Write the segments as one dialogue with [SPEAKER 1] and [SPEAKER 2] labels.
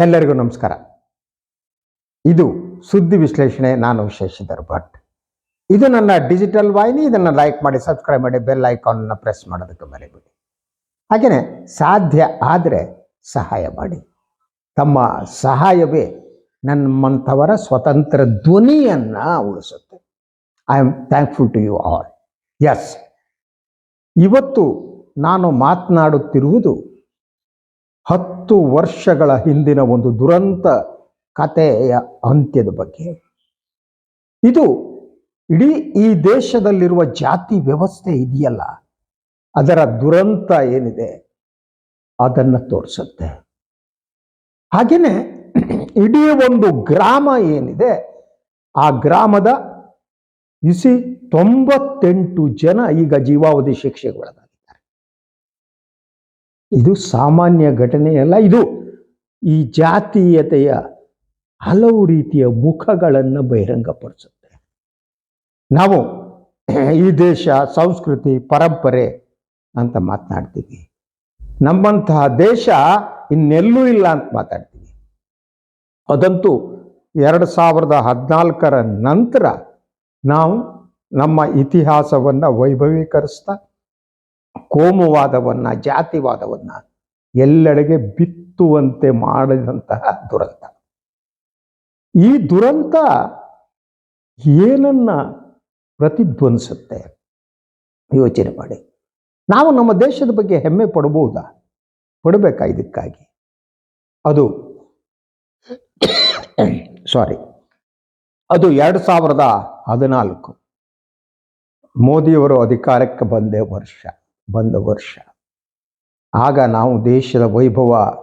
[SPEAKER 1] ಎಲ್ಲರಿಗೂ ನಮಸ್ಕಾರ. ಇದು ಸುದ್ದಿ ವಿಶ್ಲೇಷಣೆ, ನಾನು ಶಶಿಧರ್ ಭಟ್. ಇದು ನನ್ನ ಡಿಜಿಟಲ್ ವಾಹಿನಿ, ಇದನ್ನು ಲೈಕ್ ಮಾಡಿ ಸಬ್ಸ್ಕ್ರೈಬ್ ಮಾಡಿ ಬೆಲ್ ಐಕಾನ್ನ ಪ್ರೆಸ್ ಮಾಡೋದಕ್ಕೆ ಮರಿಬೇಡಿ. ಹಾಗೆಯೇ ಸಾಧ್ಯ ಆದರೆ ಸಹಾಯ ಮಾಡಿ. ತಮ್ಮ ಸಹಾಯವೇ ನಮ್ಮಂಥವರ ಸ್ವತಂತ್ರ ಧ್ವನಿಯನ್ನು ಉಳಿಸುತ್ತೆ. I am thankful to you all as ಇವತ್ತು ನಾನು ಮಾತನಾಡುತ್ತಿರುವುದು ಹತ್ತು ವರ್ಷಗಳ ಹಿಂದಿನ ಒಂದು ದುರಂತ ಕಥೆಯ ಅಂತ್ಯದ ಬಗ್ಗೆ. ಇದು ಇಡೀ ಈ ದೇಶದಲ್ಲಿರುವ ಜಾತಿ ವ್ಯವಸ್ಥೆ ಇದೆಯಲ್ಲ? ಅದರ ದುರಂತ ಏನಿದೆ? ಅದನ್ನು ತೋರಿಸುತ್ತೆ. ಹಾಗೆಯೇ ಇಡೀ ಒಂದು ಗ್ರಾಮ ಏನಿದೆ? ಆ ಗ್ರಾಮದ ಇಸಿ ತೊಂಬತ್ತೆಂಟು ಜನ ಈಗ ಜೀವಾವಧಿ ಶಿಕ್ಷೆಗೆ ಒಳಗಾಗಿದ್ದಾರೆ ಇದು ಸಾಮಾನ್ಯ ಘಟನೆಯಲ್ಲ ಇದು ಈ ಜಾತೀಯತೆಯ ಹಲವು ರೀತಿಯ ಮುಖಗಳನ್ನು ಬಹಿರಂಗಪಡಿಸುತ್ತೆ. ನಾವು ಈ ದೇಶ, ಸಂಸ್ಕೃತಿ, ಪರಂಪರೆ ಅಂತ ಮಾತನಾಡ್ತೀವಿ. ನಮ್ಮಂತಹ ದೇಶ ಇನ್ನೆಲ್ಲೂ ಇಲ್ಲ ಅಂತ ಮಾತಾಡ್ತೀವಿ. ಅದಂತೂ ಎರಡು ಸಾವಿರದ ಹದಿನಾಲ್ಕರ ನಂತರ ನಾವು ನಮ್ಮ ಇತಿಹಾಸವನ್ನು ವೈಭವೀಕರಿಸ್ತಾ ಕೋಮುವಾದವನ್ನು, ಜಾತಿವಾದವನ್ನು ಎಲ್ಲೆಡೆಗೆ ಬಿತ್ತುವಂತೆ ಮಾಡಿದಂತಹ ದುರಂತ. ಈ ದುರಂತ ಏನನ್ನ ಪ್ರತಿಧ್ವನಿಸುತ್ತೆ? ಯೋಚನೆ ಮಾಡಿ. ನಾವು ನಮ್ಮ ದೇಶದ ಬಗ್ಗೆ ಹೆಮ್ಮೆ ಪಡಬಹುದಾ? ಪಡಬೇಕಾ ಇದಕ್ಕಾಗಿ? ಅದು ಸಾರಿ. ಅದು ಎರಡು ಸಾವಿರದ ಹದಿನಾಲ್ಕು. ಮೋದಿಯವರು ಅಧಿಕಾರಕ್ಕೆ ಬಂದೇ ವರ್ಷ. ಬಂದ ವರ್ಷ. ಆಗ ನಾವು ದೇಶದ ವೈಭವ,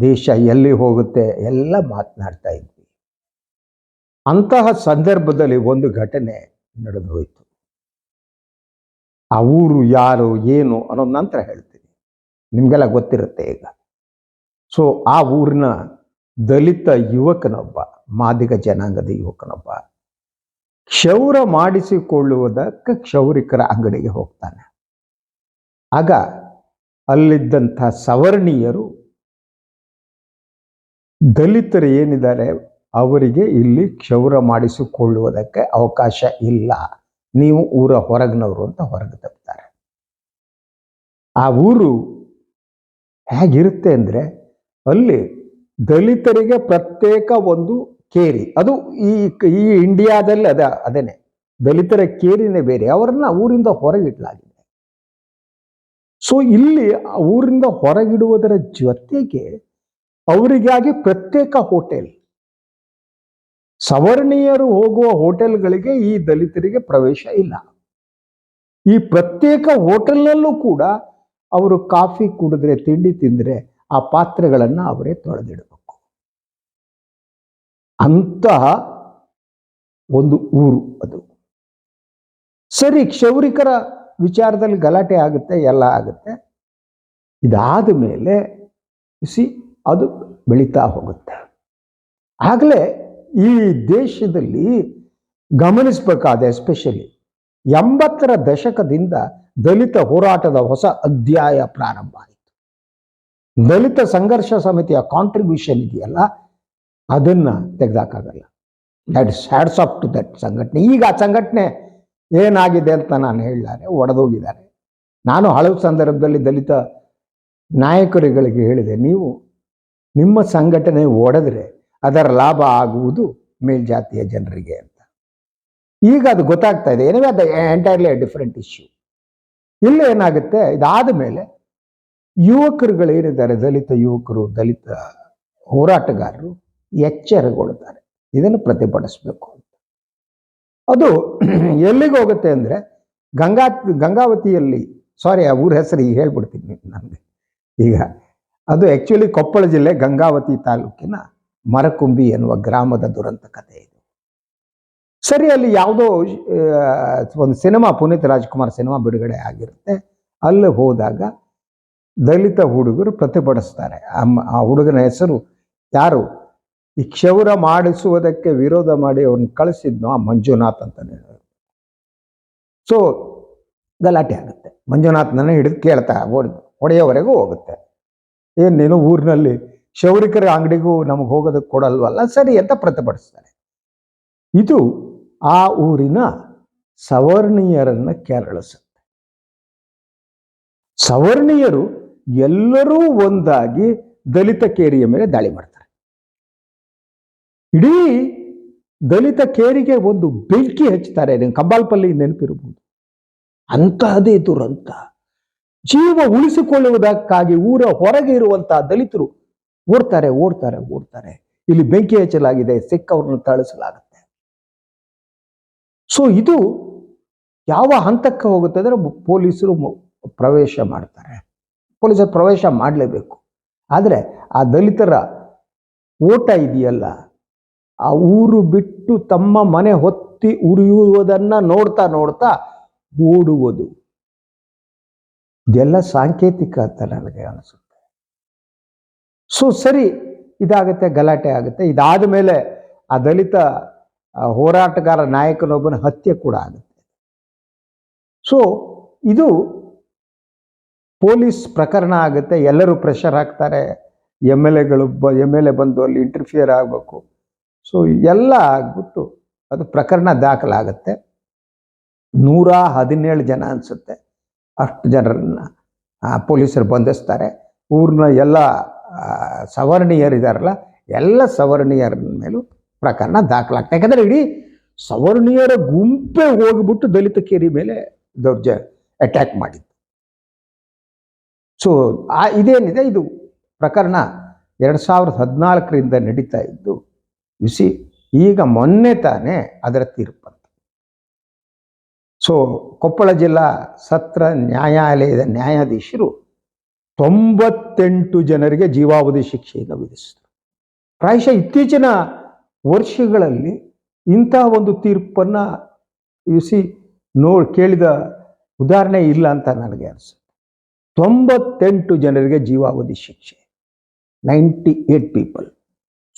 [SPEAKER 1] ದೇಶ ಎಲ್ಲಿ ಹೋಗುತ್ತೆ ಎಲ್ಲ ಮಾತನಾಡ್ತಾ ಇದ್ವಿ. ಅಂತಹ ಸಂದರ್ಭದಲ್ಲಿ ಒಂದು ಘಟನೆ ನಡೆದು ಹೋಯಿತು ಆ ಊರು ಯಾರು, ಏನು ಅನ್ನೋದು ನಂತರ ಹೇಳ್ತೀನಿ. ನಿಮಗೆಲ್ಲ ಗೊತ್ತಿರುತ್ತೆ ಈಗ. ಸೊ ಆ ಊರಿನ ದಲಿತ ಯುವಕನೊಬ್ಬ, ಮಾದಿಗ ಜನಾಂಗದ ಯುವಕನೊಬ್ಬ, ಕ್ಷೌರ ಮಾಡಿಸಿಕೊಳ್ಳುವುದಕ್ಕೆ ಕ್ಷೌರಿಕರ ಅಂಗಡಿಗೆ ಹೋಗ್ತಾನೆ. ಆಗ ಅಲ್ಲಿದ್ದಂಥ ಸವರ್ಣೀಯರು ದಲಿತರು ಏನಿದ್ದಾರೆ, ಅವರಿಗೆ ಇಲ್ಲಿ ಕ್ಷೌರ ಮಾಡಿಸಿಕೊಳ್ಳುವುದಕ್ಕೆ ಅವಕಾಶ ಇಲ್ಲ. ನೀವು ಊರ ಹೊರಗಿನವರು ಅಂತ ಹೊರಗೆ ತಪ್ತಾರೆ. ಆ ಊರು ಹೇಗಿರುತ್ತೆ ಅಂದರೆ ಅಲ್ಲಿ ದಲಿತರಿಗೆ ಪ್ರತ್ಯೇಕ ಒಂದು ಕೇರಿ. ಅದು ಈ ಈ ಇಂಡಿಯಾದಲ್ಲಿ ಅದ, ಅದೇನೆ. ದಲಿತರ ಕೇರಿನೇ ಬೇರೆ. ಅವರನ್ನ ಊರಿಂದ ಹೊರಗಿಡಲಾಗಿದೆ. ಸೊ ಇಲ್ಲಿ ಊರಿಂದ ಹೊರಗಿಡುವುದರ ಜೊತೆಗೆ ಅವರಿಗಾಗಿ ಪ್ರತ್ಯೇಕ ಹೋಟೆಲ್. ಸವರ್ಣೀಯರು ಹೋಗುವ ಹೋಟೆಲ್ಗಳಿಗೆ ಈ ದಲಿತರಿಗೆ ಪ್ರವೇಶ ಇಲ್ಲ. ಈ ಪ್ರತ್ಯೇಕ ಹೋಟೆಲ್ನಲ್ಲೂ ಕೂಡ ಅವರು ಕಾಫಿ ಕುಡಿದ್ರೆ, ತಿಂಡಿ ತಿಂದರೆ ಆ ಪಾತ್ರೆಗಳನ್ನು ಅವರೇ ತೊಳೆದಿಡಬೇಕು. ಅಂತಹ ಒಂದು ಊರು ಅದು. ಸರಿ, ಕ್ಷೌರಿಕರ ವಿಚಾರದಲ್ಲಿ ಗಲಾಟೆ ಆಗುತ್ತೆ, ಎಲ್ಲ ಆಗುತ್ತೆ. ಇದಾದ ಮೇಲೆ ಸಿ ಅದು ಬೆಳೀತಾ ಹೋಗುತ್ತೆ. ಆಗಲೇ ಈ ದೇಶದಲ್ಲಿ ಗಮನಿಸಬೇಕಾದ ಎಸ್ಪೆಷಲಿ ಎಂಬತ್ತರ ದಶಕದಿಂದ ದಲಿತ ಹೋರಾಟದ ಹೊಸ ಅಧ್ಯಾಯ ಪ್ರಾರಂಭ ಆಯಿತು. ದಲಿತ ಸಂಘರ್ಷ ಸಮಿತಿಯ ಕಾಂಟ್ರಿಬ್ಯೂಷನ್ ಇದೆಯಲ್ಲ, ಅದನ್ನ ತೆಗೆದಾಕಾಗಲ್ಲ that is hats off to that ಸಂಘಟನೆ. ಈಗ ಆ ಸಂಘಟನೆ ಏನಾಗಿದೆ ಅಂತ ನಾನು ಹೇಳಿದ್ದಾರೆ ಒಡೆದೋಗಿದ್ದಾರೆ ನಾನು ಹಲವು ಸಂದರ್ಭದಲ್ಲಿ ದಲಿತ ನಾಯಕರುಗಳಿಗೆ ಹೇಳಿದೆ, ನೀವು ನಿಮ್ಮ ಸಂಘಟನೆ ಒಡೆದ್ರೆ ಅದರ ಲಾಭ ಆಗುವುದು ಮೇಲ್ಜಾತಿಯ ಜನರಿಗೆ ಅಂತ. ಈಗ ಅದು ಗೊತ್ತಾಗ್ತಾ ಇದೆ ಏನೇ ಅದು ಎಂಟೈರ್ಲಿ ಡಿಫ್ರೆಂಟ್ ಇಶ್ಯೂ ಇಲ್ಲಿ ಏನಾಗುತ್ತೆ, ಇದಾದ ಮೇಲೆ ಯುವಕರುಗಳು ಏನಿದ್ದಾರೆ, ದಲಿತ ಯುವಕರು, ದಲಿತ ಹೋರಾಟಗಾರರು ಎಚ್ಚರಗೊಳ್ತಾರೆ ಇದನ್ನು ಪ್ರತಿಭಟಿಸಬೇಕು ಅದು ಎಲ್ಲಿಗೆ ಹೋಗುತ್ತೆ ಅಂದರೆ ಗಂಗಾ, ಗಂಗಾವತಿಯಲ್ಲಿ ಸಾರಿ ಆ ಊರ ಹೆಸರು ಈಗ ಹೇಳ್ಬಿಡ್ತೀನಿ ನನಗೆ ಈಗ ಅದು ಆ್ಯಕ್ಚುಲಿ ಕೊಪ್ಪಳ ಜಿಲ್ಲೆ ಗಂಗಾವತಿ ತಾಲೂಕಿನ ಮರಕುಂಬಿ ಎನ್ನುವ ಗ್ರಾಮದ ದುರಂತ ಕಥೆ ಇದು. ಸರಿ ಅಲ್ಲಿ ಯಾವುದೋ ಒಂದು ಸಿನಿಮಾ, ಪುನೀತ್ ರಾಜ್ಕುಮಾರ್ ಸಿನಿಮಾ ಬಿಡುಗಡೆ ಆಗಿರುತ್ತೆ. ಅಲ್ಲಿ ಹೋದಾಗ ದಲಿತ ಹುಡುಗರು ಪ್ರತಿಭಟಿಸ್ತಾರೆ. ಆ ಹುಡುಗನ ಹೆಸರು ಯಾರು? ಈ ಕ್ಷೌರ ಮಾಡಿಸುವುದಕ್ಕೆ ವಿರೋಧ ಮಾಡಿ ಅವ್ರನ್ನ ಕಳಿಸಿದ್ನೋ ಆ ಮಂಜುನಾಥ್ ಅಂತಾನೆ ಸೊ ಗಲಾಟೆ ಆಗುತ್ತೆ. ಮಂಜುನಾಥ್ನನ್ನ ಹಿಡಿದು ಕೇಳ್ತಾ ಓಡಿ, ಹೊಡೆಯೋವರೆಗೂ ಹೋಗುತ್ತೆ. ಏನು ನೀನು ಊರಿನಲ್ಲಿ ಕ್ಷೌರಿಕರ ಅಂಗಡಿಗೂ ನಮಗೆ ಹೋಗೋದಕ್ಕೆ ಕೊಡಲ್ವಲ್ಲ? ಸರಿ ಅಂತ ಪ್ರತಿಭಟಿಸ್ತಾರೆ. ಇದು ಆ ಊರಿನ ಸವರ್ಣೀಯರನ್ನ ಕೆರಳಿಸುತ್ತೆ. ಸವರ್ಣೀಯರು ಎಲ್ಲರೂ ಒಂದಾಗಿ ದಲಿತ ಕೇರಿಯ ಮೇಲೆ ದಾಳಿ ಮಾಡ್ತಾರೆ. ಇಡೀ ದಲಿತ ಕೇರಿಗೆ ಒಂದು ಬೆಂಕಿ ಹಚ್ಚುತ್ತಾರೆ. ಕಂಬಾಲ್ಪಲ್ಲಿ ನೆನಪಿರಬಹುದು ಅಂತಹದೇ ದುರಂತ. ಜೀವ ಉಳಿಸಿಕೊಳ್ಳುವುದಕ್ಕಾಗಿ ಊರ ಹೊರಗೆ ಇರುವಂತಹ ದಲಿತರು ಓಡ್ತಾರೆ ಓಡ್ತಾರೆ ಓಡ್ತಾರೆ. ಇಲ್ಲಿ ಬೆಂಕಿ ಹಚ್ಚಲಾಗಿದೆ ಸಿಕ್ಕವ್ರನ್ನ ತಳಿಸಲಾಗುತ್ತೆ ಸೊ ಇದು ಯಾವ ಹಂತಕ್ಕೆ ಹೋಗುತ್ತೆ ಅಂದ್ರೆ ಪೊಲೀಸರು ಪ್ರವೇಶ ಮಾಡ್ತಾರೆ. ಪೊಲೀಸರು ಪ್ರವೇಶ ಮಾಡಲೇಬೇಕು. ಆದರೆ ಆ ದಲಿತರ ಓಟ ಇದೆಯಲ್ಲ ಆ ಊರು ಬಿಟ್ಟು ತಮ್ಮ ಮನೆ ಹೊತ್ತಿ ಉರಿಯುವುದನ್ನು ನೋಡ್ತಾ ನೋಡ್ತಾ ಓಡುವುದು. ಇದೆಲ್ಲ ಸಾಂಕೇತಿಕ ಅಂತ ನನಗೆ ಅನಿಸುತ್ತೆ. ಸೊ ಸರಿ, ಇದಾಗುತ್ತೆ, ಗಲಾಟೆ ಆಗುತ್ತೆ. ಇದಾದ ಮೇಲೆ ಆ ದಲಿತ ಹೋರಾಟಗಾರ ನಾಯಕನೊಬ್ಬನ ಹತ್ಯೆ ಕೂಡ ಆಗುತ್ತೆ. ಸೊ ಇದು ಪೊಲೀಸ್ ಪ್ರಕರಣ ಆಗುತ್ತೆ. ಎಲ್ಲರೂ ಪ್ರೆಷರ್ ಹಾಕ್ತಾರೆ. ಎಂ ಎಲ್ ಎಗಳು ಬ ಎಂ ಎಲ್ ಎ ಬಂದು ಅಲ್ಲಿ ಇಂಟರ್ಫಿಯರ್ ಆಗಬೇಕು. ಸೊ ಎಲ್ಲ ಆಗ್ಬಿಟ್ಟು ಅದು ಪ್ರಕರಣ ದಾಖಲಾಗುತ್ತೆ. ನೂರ ಹದಿನೇಳು ಜನ ಅನಿಸುತ್ತೆ. ಅಷ್ಟು ಜನರನ್ನ ಪೊಲೀಸರು ಬಂಧಿಸ್ತಾರೆ. ಊರಿನ ಎಲ್ಲ ಸವರ್ಣೀಯರಿದಾರಲ್ಲ, ಎಲ್ಲ ಸವರ್ಣೀಯರ ಮೇಲೂ ಪ್ರಕರಣ ದಾಖಲಾಗ್ತದೆ ಯಾಕಂದರೆ ಇಡೀ ಸವರ್ಣೀಯರ ಗುಂಪೇ ಹೋಗ್ಬಿಟ್ಟು ದಲಿತ ಕೇರಿ ಮೇಲೆ ದೌರ್ಜ ಅಟ್ಯಾಕ್ ಮಾಡಿದ್ದು. ಸೊ ಆ, ಇದೇನಿದೆ? ಇದು ಪ್ರಕರಣ ಎರಡು ಸಾವಿರದ ಹದಿನಾಲ್ಕರಿಂದ ನಡೀತಾ ಇದ್ದು ಸಿ ಈಗ ಮೊನ್ನೆ ತಾನೇ ಅದರ ತೀರ್ಪಂತ ಸೊ ಕೊಪ್ಪಳ ಜಿಲ್ಲಾ ಸತ್ರ ನ್ಯಾಯಾಲಯದ ನ್ಯಾಯಾಧೀಶರು ತೊಂಬತ್ತೆಂಟು ಜನರಿಗೆ ಜೀವಾವಧಿ ಶಿಕ್ಷೆಯನ್ನು ವಿಧಿಸಿದರು. ಪ್ರಾಯಶಃ ಇತ್ತೀಚಿನ ವರ್ಷಗಳಲ್ಲಿ ಇಂಥ ಒಂದು ತೀರ್ಪನ್ನ ಸಿ ನೋ ಕೇಳಿದ ಉದಾಹರಣೆ ಇಲ್ಲ ಅಂತ ನನಗೆ ಅನಿಸುತ್ತೆ. ತೊಂಬತ್ತೆಂಟು ಜನರಿಗೆ ಜೀವಾವಧಿ ಶಿಕ್ಷೆ. ನೈಂಟಿ ಏಟ್ ಪೀಪಲ್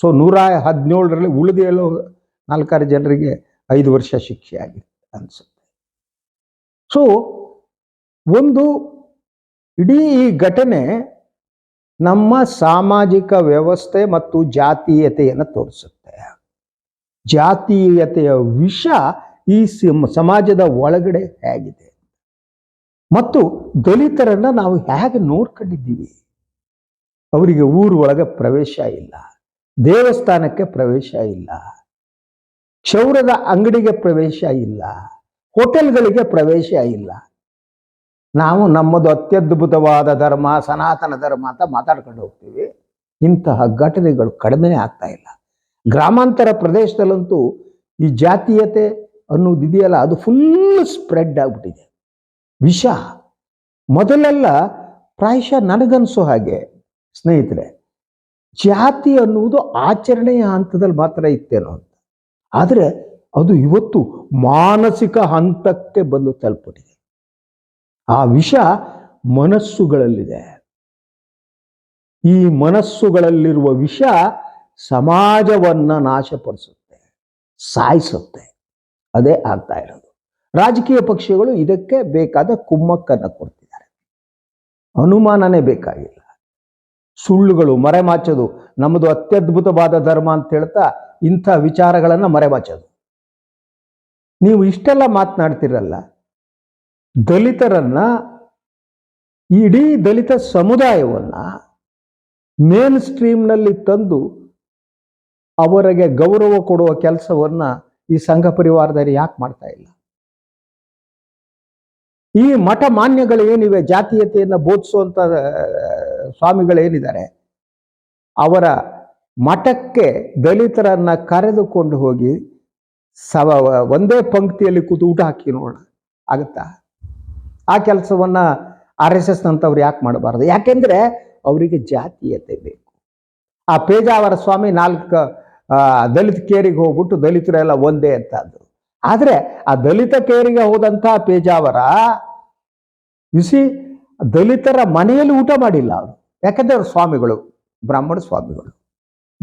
[SPEAKER 1] ಸೊ ನೂರ ಹದಿನೇಳರಲ್ಲಿ ಉಳಿದ ಎಲ್ಲೋ ನಾಲ್ಕಾರು ಜನರಿಗೆ ಐದು ವರ್ಷ ಶಿಕ್ಷೆ ಆಗಿದೆ ಅನಿಸುತ್ತೆ. ಸೊ ಒಂದು ಇಡೀ ಈ ಘಟನೆ ನಮ್ಮ ಸಾಮಾಜಿಕ ವ್ಯವಸ್ಥೆ ಮತ್ತು ಜಾತೀಯತೆಯನ್ನು ತೋರಿಸುತ್ತೆ. ಜಾತೀಯತೆಯ ವಿಷ ಈ ಸಮ- ಸಮಾಜದ ಒಳಗಡೆ ಹೇಗಿದೆ. ಮತ್ತು ದಲಿತರನ್ನ ನಾವು ಹೇಗೆ ನೋಡ್ಕೊಂಡಿದ್ದೀವಿ? ಅವರಿಗೆ ಊರೊಳಗೆ ಪ್ರವೇಶ ಇಲ್ಲ. ದೇವಸ್ಥಾನಕ್ಕೆ ಪ್ರವೇಶ ಇಲ್ಲ. ಕ್ಷೌರದ ಅಂಗಡಿಗೆ ಪ್ರವೇಶ ಇಲ್ಲ. ಹೋಟೆಲ್ಗಳಿಗೆ ಪ್ರವೇಶ ಇಲ್ಲ. ನಾವು ನಮ್ಮದು ಅತ್ಯದ್ಭುತವಾದ ಧರ್ಮ, ಸನಾತನ ಧರ್ಮ ಅಂತ ಮಾತಾಡ್ಕೊಂಡು ಹೋಗ್ತೀವಿ. ಇಂತಹ ಘಟನೆಗಳು ಕಡಿಮೆ ಆಗ್ತಾ ಇಲ್ಲ. ಗ್ರಾಮಾಂತರ ಪ್ರದೇಶದಲ್ಲಂತೂ ಈ ಜಾತೀಯತೆ ಅನ್ನೋದಿದೆಯಲ್ಲ ಅದು ಫುಲ್ ಸ್ಪ್ರೆಡ್ ಆಗ್ಬಿಟ್ಟಿದೆ. ವಿಷ. ಮೊದಲೆಲ್ಲ ಪ್ರಾಯಶಃ ನನಗನ್ಸೋ ಹಾಗೆ, ಸ್ನೇಹಿತರೆ. ಜಾತಿ ಅನ್ನುವುದು ಆಚರಣೆಯ ಹಂತದಲ್ಲಿ ಮಾತ್ರ ಇತ್ತೇನೋ ಅಂತ. ಆದರೆ ಅದು ಇವತ್ತು ಮಾನಸಿಕ ಹಂತಕ್ಕೆ ಬಂದು ತಲುಪಿದೆ ಆ ವಿಷ ಮನಸ್ಸುಗಳಲ್ಲಿದೆ. ಈ ಮನಸ್ಸುಗಳಲ್ಲಿರುವ ವಿಷ ಸಮಾಜವನ್ನ ನಾಶಪಡಿಸುತ್ತೆ, ಸಾಯಿಸುತ್ತೆ. ಅದೇ ಆಗ್ತಾ ಇರೋದು. ರಾಜಕೀಯ ಪಕ್ಷಗಳು ಇದಕ್ಕೆ ಬೇಕಾದ ಕುಮ್ಮಕ್ಕನ್ನು ಕೊಡ್ತಿದ್ದಾರೆ. ಅನುಮಾನನೇ ಬೇಕಾಗಿಲ್ಲ. ಸುಳ್ಳುಗಳು ಮರೆಮಾಚೋದು. ನಮ್ಮದು ಅತ್ಯದ್ಭುತವಾದ ಧರ್ಮ ಅಂತ ಹೇಳ್ತಾ ಇಂಥ ವಿಚಾರಗಳನ್ನು ಮರೆಮಾಚೋದು. ನೀವು ಇಷ್ಟೆಲ್ಲ ಮಾತನಾಡ್ತಿರಲ್ಲ, ದಲಿತರನ್ನ, ಇಡೀ ದಲಿತ ಸಮುದಾಯವನ್ನ ಮೇನ್ ಸ್ಟ್ರೀಮ್ನಲ್ಲಿ ತಂದು ಅವರಿಗೆ ಗೌರವ ಕೊಡುವ ಕೆಲಸವನ್ನ ಈ ಸಂಘ ಪರಿವಾರದಲ್ಲಿ ಯಾಕೆ ಮಾಡ್ತಾ ಇಲ್ಲ? ಈ ಮಠ ಮಾನ್ಯಗಳು ಏನಿವೆ ಜಾತೀಯತೆಯನ್ನು ಬೋಧಿಸುವಂತ ಸ್ವಾಮಿಗಳೇನಿದ್ದಾರೆ, ಅವರ ಮಠಕ್ಕೆ ದಲಿತರನ್ನ ಕರೆದುಕೊಂಡು ಹೋಗಿ ಸವ ಒಂದೇ ಪಂಕ್ತಿಯಲ್ಲಿ ಕೂತು ಊಟ ಹಾಕಿ ನೋಡೋಣ, ಆಗುತ್ತಾ? ಆ ಕೆಲಸವನ್ನ ಆರ್ ಎಸ್ ಎಸ್ ನಂತವ್ರು ಯಾಕೆ ಮಾಡಬಾರ್ದು? ಯಾಕೆಂದ್ರೆ ಅವರಿಗೆ ಜಾತೀಯತೆ ಬೇಕು. ಆ ಪೇಜಾವರ ಸ್ವಾಮಿ ನಾಲ್ಕು ದಲಿತ ಕೇರಿಗೆ ಹೋಗ್ಬಿಟ್ಟು ದಲಿತರೆಲ್ಲ ಒಂದೇ ಅಂತ ಆದರೆ ಆ ದಲಿತ ಕೇರಿಗೆ ಹೋದಂತಹ ಪೇಜಾವರ ಸಿ ದಲಿತರ ಮನೆಯಲ್ಲಿ ಊಟ ಮಾಡಿಲ್ಲ ಅವರು. ಯಾಕಂದ್ರೆ ಅವರು ಸ್ವಾಮಿಗಳು, ಬ್ರಾಹ್ಮಣ ಸ್ವಾಮಿಗಳು.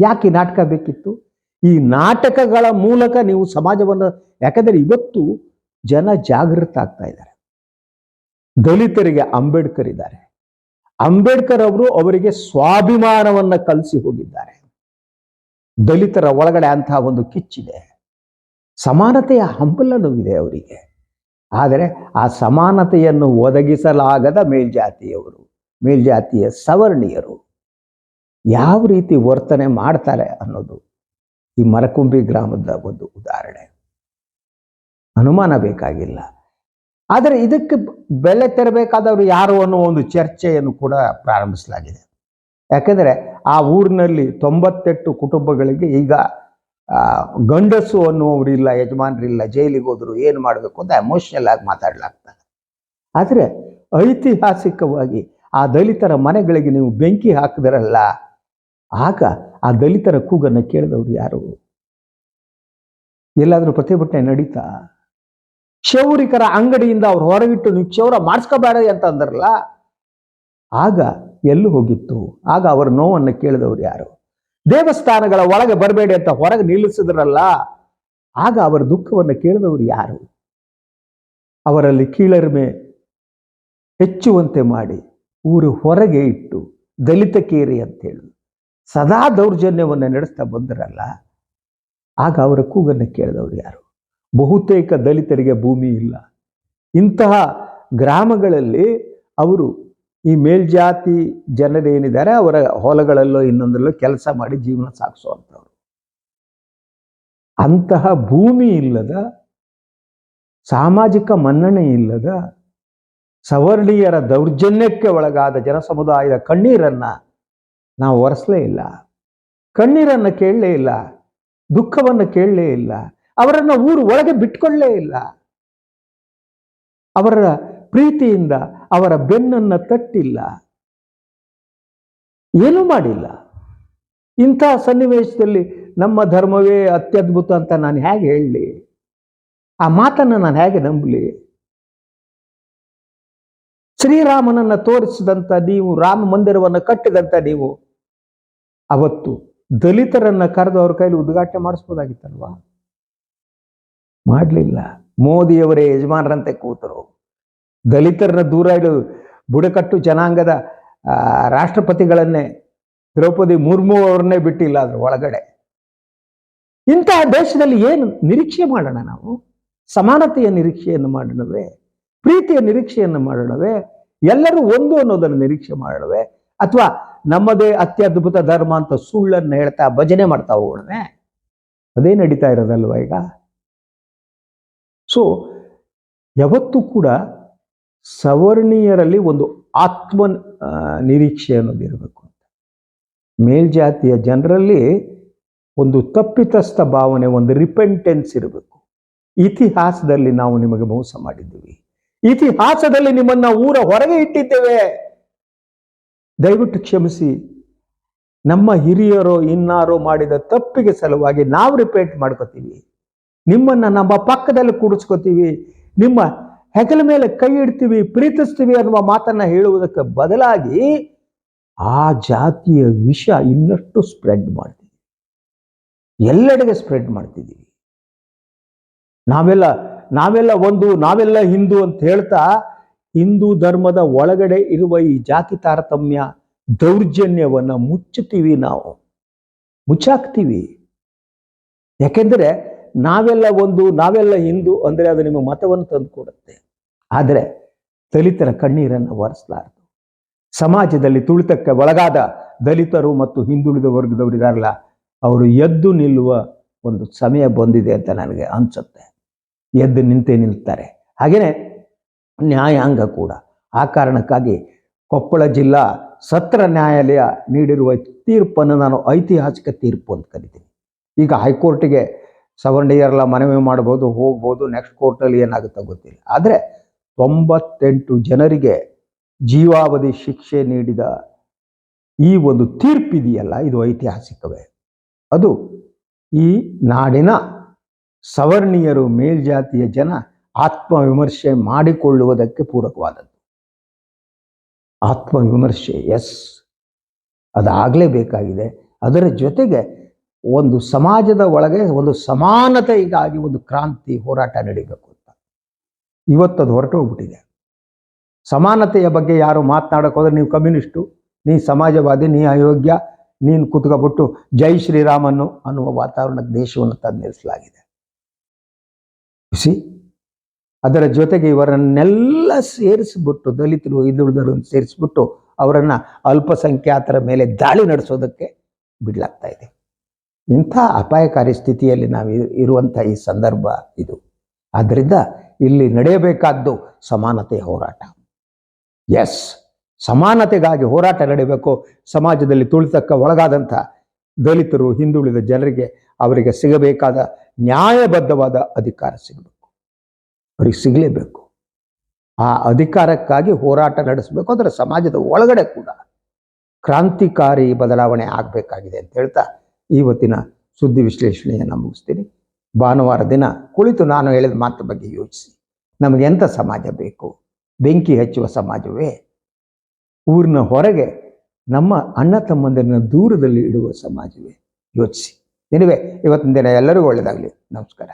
[SPEAKER 1] ಯಾಕೆ ನಾಟಕ ಬೇಕಿತ್ತು? ಈ ನಾಟಕಗಳ ಮೂಲಕ ನೀವು ಸಮಾಜವನ್ನು, ಯಾಕಂದ್ರೆ ಇವತ್ತು ಜನ ಜಾಗೃತ ಆಗ್ತಾ ಇದ್ದಾರೆ. ದಲಿತರಿಗೆ ಅಂಬೇಡ್ಕರ್ ಇದ್ದಾರೆ. ಅಂಬೇಡ್ಕರ್ ಅವರು ಅವರಿಗೆ ಸ್ವಾಭಿಮಾನವನ್ನ ಕಲಿಸಿ ಹೋಗಿದ್ದಾರೆ. ದಲಿತರ ಒಳಗಡೆ ಅಂತಹ ಒಂದು ಕಿಚ್ಚಿದೆ. ಸಮಾನತೆಯ ಹಂಬಲ ಇದೆ ಅವರಿಗೆ. ಆದರೆ ಆ ಸಮಾನತೆಯನ್ನು ಒದಗಿಸಲಾಗದ ಮೇಲ್ಜಾತಿಯವರು, ಮೇಲ್ಜಾತಿಯ ಸವರ್ಣೀಯರು ಯಾವ ರೀತಿ ವರ್ತನೆ ಮಾಡ್ತಾರೆ ಅನ್ನೋದು ಈ ಮರಕುಂಬಿ ಗ್ರಾಮದ ಒಂದು ಉದಾಹರಣೆ. ಅನುಮಾನ ಬೇಕಾಗಿಲ್ಲ. ಆದರೆ ಇದಕ್ಕೆ ಬೆಲೆ ತೆರಬೇಕಾದವರು ಯಾರು ಅನ್ನೋ ಒಂದು ಚರ್ಚೆಯನ್ನು ಕೂಡ ಪ್ರಾರಂಭಿಸಲಾಗಿದೆ. ಯಾಕೆಂದರೆ ಆ ಊರಿನಲ್ಲಿ ತೊಂಬತ್ತೆಂಟು ಕುಟುಂಬಗಳಿಗೆ ಈಗ ಗಂಡಸು ಅನ್ನುವರಿಲ್ಲ ಯಜಮಾನರಿಲ್ಲ ಜೈಲಿಗೆ ಹೋದ್ರು ಏನು ಮಾಡಬೇಕು ಅಂತ ಎಮೋಷ್ನಲ್ ಆಗಿ ಮಾತಾಡ್ಲಾಗ್ತದೆ. ಆದರೆ ಐತಿಹಾಸಿಕವಾಗಿ ಆ ದಲಿತರ ಮನೆಗಳಿಗೆ ನೀವು ಬೆಂಕಿ ಹಾಕಿದ್ರಲ್ಲ, ಆಗ ಆ ದಲಿತರ ಕೂಗನ್ನು ಕೇಳಿದವರು ಯಾರು? ಎಲ್ಲಾದರೂ ಪ್ರತಿಭಟನೆ ನಡೀತಾ? ಕ್ಷೌರಿಕರ ಅಂಗಡಿಯಿಂದ ಅವ್ರು ಹೊರಗಿಟ್ಟು ನೀವು ಕ್ಷೌರ ಮಾಡಿಸ್ಕೋಬೇಡ ಅಂತ ಅಂದ್ರಲ್ಲ, ಆಗ ಎಲ್ಲೂ ಹೋಗಿತ್ತು. ಆಗ ಅವರ ನೋವನ್ನು ಕೇಳಿದವರು ಯಾರು? ದೇವಸ್ಥಾನಗಳ ಒಳಗೆ ಬರಬೇಡಿ ಅಂತ ಹೊರಗೆ ನಿಲ್ಲಿಸಿದ್ರಲ್ಲ, ಆಗ ಅವರ ದುಃಖವನ್ನು ಕೇಳಿದವರು ಯಾರು? ಅವರಲ್ಲಿ ಕೀಳರಿಮೆ ಹೆಚ್ಚುವಂತೆ ಮಾಡಿ ಊರು ಹೊರಗೆ ಇಟ್ಟು ದಲಿತ ಕೇರಿ ಅಂತೇಳಿ ಸದಾ ದೌರ್ಜನ್ಯವನ್ನು ನಡೆಸ್ತಾ ಬಂದರಲ್ಲ, ಆಗ ಅವರ ಕೂಗನ್ನು ಕೇಳಿದವರು ಯಾರು? ಬಹುತೇಕ ದಲಿತರಿಗೆ ಭೂಮಿ ಇಲ್ಲ. ಇಂತಹ ಗ್ರಾಮಗಳಲ್ಲಿ ಅವರು ಈ ಮೇಲ್ಜಾತಿ ಜನರೇನಿದ್ದಾರೆ ಅವರ ಹೊಲಗಳಲ್ಲೋ ಇನ್ನೊಂದರಲ್ಲೋ ಕೆಲಸ ಮಾಡಿ ಜೀವನ ಸಾಗಿಸುವಂಥವ್ರು. ಅಂತಹ ಭೂಮಿ ಇಲ್ಲದ, ಸಾಮಾಜಿಕ ಮನ್ನಣೆ ಇಲ್ಲದ, ಸವರ್ಣೀಯರ ದೌರ್ಜನ್ಯಕ್ಕೆ ಒಳಗಾದ ಜನಸಮುದಾಯದ ಕಣ್ಣೀರನ್ನ ನಾವು ಒರೆಸಲೇ ಇಲ್ಲ. ಕಣ್ಣೀರನ್ನು ಕೇಳಲೇ ಇಲ್ಲ. ದುಃಖವನ್ನು ಕೇಳಲೇ ಇಲ್ಲ. ಅವರನ್ನು ಊರು ಒಳಗೆ ಬಿಟ್ಕೊಳ್ಳೇ ಇಲ್ಲ. ಅವರ ಪ್ರೀತಿಯಿಂದ ಅವರ ಬೆನ್ನನ್ನು ತಟ್ಟಿಲ್ಲ. ಏನೂ ಮಾಡಿಲ್ಲ. ಇಂಥ ಸನ್ನಿವೇಶದಲ್ಲಿ ನಮ್ಮ ಧರ್ಮವೇ ಅತ್ಯದ್ಭುತ ಅಂತ ನಾನು ಹೇಗೆ ಹೇಳಲಿ? ಆ ಮಾತನ್ನು ನಾನು ಹೇಗೆ ನಂಬಲಿ? ಶ್ರೀರಾಮನನ್ನ ತೋರಿಸಿದಂತ ನೀವು, ರಾಮ ಮಂದಿರವನ್ನು ಕಟ್ಟಿದಂತ ನೀವು, ಅವತ್ತು ದಲಿತರನ್ನ ಕರೆದು ಅವ್ರ ಕೈಲಿ ಉದ್ಘಾಟನೆ ಮಾಡಿಸ್ಬೋದಾಗಿತ್ತಲ್ವಾ? ಮಾಡಲಿಲ್ಲ. ಮೋದಿಯವರೇ ಯಜಮಾನರಂತೆ ಕೂತರು. ದಲಿತರನ್ನ ದೂರ ಇಡು ಬುಡಕಟ್ಟು ಜನಾಂಗದ ರಾಷ್ಟ್ರಪತಿಗಳನ್ನೇ ದ್ರೌಪದಿ ಮುರ್ಮು ಅವ್ರನ್ನೇ ಬಿಟ್ಟಿಲ್ಲ ಅದ್ರ ಒಳಗಡೆ. ಇಂತಹ ದೇಶದಲ್ಲಿ ಏನು ನಿರೀಕ್ಷೆ ಮಾಡೋಣ ನಾವು? ಸಮಾನತೆಯ ನಿರೀಕ್ಷೆಯನ್ನು ಮಾಡೋಣವೇ? ಪ್ರೀತಿಯ ನಿರೀಕ್ಷೆಯನ್ನು ಮಾಡೋಣವೇ? ಎಲ್ಲರೂ ಒಂದು ಅನ್ನೋದನ್ನು ನಿರೀಕ್ಷೆ ಮಾಡೋಣವೇ? ಅಥವಾ ನಮ್ಮದೇ ಅತ್ಯದ್ಭುತ ಧರ್ಮ ಅಂತ ಸುಳ್ಳನ್ನು ಹೇಳ್ತಾ ಭಜನೆ ಮಾಡ್ತಾ ಹೋಗೋಣವೇ? ಅದೇ ನಡೀತಾ ಇರೋದಲ್ವ ಈಗ? ಸೊ ಯಾವತ್ತೂ ಕೂಡ ಸವರ್ಣೀಯರಲ್ಲಿ ಒಂದು ಆತ್ಮ ನಿರೀಕ್ಷೆ ಅನ್ನೋದು ಇರಬೇಕು ಅಂತ. ಮೇಲ್ಜಾತಿಯ ಜನರಲ್ಲಿ ಒಂದು ತಪ್ಪಿತಸ್ಥ ಭಾವನೆ, ಒಂದು ರಿಪೆಂಟೆನ್ಸ್ ಇರಬೇಕು. ಇತಿಹಾಸದಲ್ಲಿ ನಾವು ನಿಮಗೆ ಮೋಸ ಮಾಡಿದ್ದೀವಿ. ಇತಿಹಾಸದಲ್ಲಿ ನಿಮ್ಮನ್ನ ಊರ ಹೊರಗೆ ಇಟ್ಟಿದ್ದೇವೆ. ದಯವಿಟ್ಟು ಕ್ಷಮಿಸಿ. ನಮ್ಮ ಹಿರಿಯರು, ಇನ್ನಾರೋ ಮಾಡಿದ ತಪ್ಪಿಗೆ ಸಲುವಾಗಿ ನಾವು ರಿಪೇಟ್ ಮಾಡ್ಕೋತೀವಿ. ನಿಮ್ಮನ್ನು ನಮ್ಮ ಪಕ್ಕದಲ್ಲಿ ಕೂಡಿಸ್ಕೋತೀವಿ. ನಿಮ್ಮ ಹೆಗಲ ಮೇಲೆ ಕೈ ಇಡ್ತೀವಿ, ಪ್ರೀತಿಸ್ತೀವಿ ಅನ್ನುವ ಮಾತನ್ನ ಹೇಳುವುದಕ್ಕೆ ಬದಲಾಗಿ ಆ ಜಾತಿಯ ವಿಷ ಇನ್ನಷ್ಟು ಸ್ಪ್ರೆಡ್ ಮಾಡ್ತೀವಿ. ಎಲ್ಲೆಡೆಗೆ ಸ್ಪ್ರೆಡ್ ಮಾಡ್ತಿದ್ದೀವಿ. ನಾವೆಲ್ಲ ನಾವೆಲ್ಲ ಒಂದು, ನಾವೆಲ್ಲ ಹಿಂದೂ ಅಂತ ಹೇಳ್ತಾ ಹಿಂದೂ ಧರ್ಮದ ಒಳಗಡೆ ಇರುವ ಈ ಜಾತಿ ತಾರತಮ್ಯ ದೌರ್ಜನ್ಯವನ್ನ ಮುಚ್ಚುತ್ತೀವಿ ನಾವು. ಮುಚ್ಚಾಕ್ತೀವಿ. ಯಾಕೆಂದರೆ ನಾವೆಲ್ಲ ಒಂದು, ನಾವೆಲ್ಲ ಹಿಂದೂ ಅಂದರೆ ಅದು ನಿಮ್ಮ ಮತವನ್ನು ತಂದುಕೊಡುತ್ತೆ. ಆದರೆ ದಲಿತರ ಕಣ್ಣೀರನ್ನು ಒರೆಸಲಾರದು. ಸಮಾಜದಲ್ಲಿ ತುಳಿತಕ್ಕೆ ಒಳಗಾದ ದಲಿತರು ಮತ್ತು ಹಿಂದುಳಿದ ವರ್ಗದವರಿದಾರಲ್ಲ ಅವರು ಎದ್ದು ನಿಲ್ಲುವ ಒಂದು ಸಮಯ ಬಂದಿದೆ ಅಂತ ನನಗೆ ಅನ್ಸುತ್ತೆ. ಎದ್ದು ನಿಂತೇ ನಿಲ್ತಾರೆ. ಹಾಗೆಯೇ ನ್ಯಾಯಾಂಗ ಕೂಡ. ಆ ಕಾರಣಕ್ಕಾಗಿ ಕೊಪ್ಪಳ ಜಿಲ್ಲಾ ಸತ್ರ ನ್ಯಾಯಾಲಯ ನೀಡಿರುವ ತೀರ್ಪನ್ನು ನಾನು ಐತಿಹಾಸಿಕ ತೀರ್ಪು ಅಂತ ಕರಿತೀನಿ. ಈಗ ಹೈಕೋರ್ಟಿಗೆ ಸವರ್ಣೀಯರೆಲ್ಲ ಮನವಿ ಮಾಡ್ಬೋದು, ಹೋಗ್ಬೋದು ನೆಕ್ಸ್ಟ್ ಕೋರ್ಟಲ್ಲಿ ಏನಾಗುತ್ತೆ ಗೊತ್ತಿಲ್ಲ. ಆದರೆ ತೊಂಬತ್ತೆಂಟು ಜನರಿಗೆ ಜೀವಾವಧಿ ಶಿಕ್ಷೆ ನೀಡಿದ ಈ ಒಂದು ತೀರ್ಪಿದೆಯಲ್ಲ, ಇದು ಐತಿಹಾಸಿಕವೇ. ಅದು ಈ ನಾಡಿನ ಸವರ್ಣೀಯರು ಮೇಲ್ಜಾತಿಯ ಜನ ಆತ್ಮವಿಮರ್ಶೆ ಮಾಡಿಕೊಳ್ಳುವುದಕ್ಕೆ ಪೂರಕವಾದದ್ದು. ಆತ್ಮವಿಮರ್ಶೆ ಎಸ್ ಅದಾಗಲೇಬೇಕಾಗಿದೆ. ಅದರ ಜೊತೆಗೆ ಒಂದು ಸಮಾಜದ ಒಳಗೆ ಒಂದು ಸಮಾನತೆಗಾಗಿ ಒಂದು ಕ್ರಾಂತಿ ಹೋರಾಟ ನಡೀಬೇಕು ಅಂತ. ಇವತ್ತದು ಹೊರಟು ಹೋಗ್ಬಿಟ್ಟಿದೆ. ಸಮಾನತೆಯ ಬಗ್ಗೆ ಯಾರು ಮಾತನಾಡೋಕೆ ಹೋದ್ರೆ ನೀವು ಕಮ್ಯುನಿಸ್ಟು, ನೀ ಸಮಾಜವಾದಿ, ನೀ ಅಯೋಗ್ಯ, ನೀನು ಕುತ್ಕೊಬಿಟ್ಟು ಜೈ ಶ್ರೀರಾಮನ್ನು ಅನ್ನುವ ವಾತಾವರಣ ದೇಶವನ್ನು ತಂದು ನಿಲ್ಲಿಸಲಾಗಿದೆ. ಸಿ ಅದರ ಜೊತೆಗೆ ಇವರನ್ನೆಲ್ಲ ಸೇರಿಸ್ಬಿಟ್ಟು, ದಲಿತರು ಹಿಂದುಳಿದರನ್ನು ಸೇರಿಸ್ಬಿಟ್ಟು ಅವರನ್ನು ಅಲ್ಪಸಂಖ್ಯಾತರ ಮೇಲೆ ದಾಳಿ ನಡೆಸೋದಕ್ಕೆ ಬಿಡಲಾಗ್ತಾ ಇದೆ. ಇಂಥ ಅಪಾಯಕಾರಿ ಸ್ಥಿತಿಯಲ್ಲಿ ನಾವು ಇರುವಂಥ ಈ ಸಂದರ್ಭ ಇದು. ಆದ್ದರಿಂದ ಇಲ್ಲಿ ನಡೆಯಬೇಕಾದ್ದು ಸಮಾನತೆಯ ಹೋರಾಟ. ಎಸ್, ಸಮಾನತೆಗಾಗಿ ಹೋರಾಟ ನಡೀಬೇಕು ಸಮಾಜದಲ್ಲಿ ತುಳಿತಕ್ಕ ಒಳಗಾದಂಥ ದಲಿತರು, ಹಿಂದುಳಿದ ಜನರಿಗೆ ಅವರಿಗೆ ಸಿಗಬೇಕಾದ ನ್ಯಾಯಬದ್ಧವಾದ ಅಧಿಕಾರ ಸಿಗಬೇಕು. ಅವ್ರಿಗೆ ಸಿಗಲೇಬೇಕು. ಆ ಅಧಿಕಾರಕ್ಕಾಗಿ ಹೋರಾಟ ನಡೆಸಬೇಕು. ಅಂದರೆ ಸಮಾಜದ ಒಳಗಡೆ ಕೂಡ ಕ್ರಾಂತಿಕಾರಿ ಬದಲಾವಣೆ ಆಗಬೇಕಾಗಿದೆ ಅಂತ ಹೇಳ್ತಾ ಇವತ್ತಿನ ಸುದ್ದಿ ವಿಶ್ಲೇಷಣೆಯನ್ನು ಮುಗಿಸ್ತೀನಿ. ಭಾನುವಾರ ದಿನ ಕುಳಿತು ನಾನು ಹೇಳಿದ ಮಾತು ಬಗ್ಗೆ ಯೋಚಿಸಿ. ನಮಗೆ ಎಂಥ ಸಮಾಜ ಬೇಕು? ಬೆಂಕಿ ಹಚ್ಚುವ ಸಮಾಜವೇ? ಊರಿನ ಹೊರಗೆ ನಮ್ಮ ಅಣ್ಣ ತಮ್ಮಂದಿರನ್ನ ದೂರದಲ್ಲಿ ಇಡುವ ಸಮಾಜವೇ? ಯೋಚಿಸಿ. ನಿನವೆ ಇವತ್ತಿನ ದಿನ ಎಲ್ಲರಿಗೂ ಒಳ್ಳೆಯದಾಗಲಿ ನಮಸ್ಕಾರ.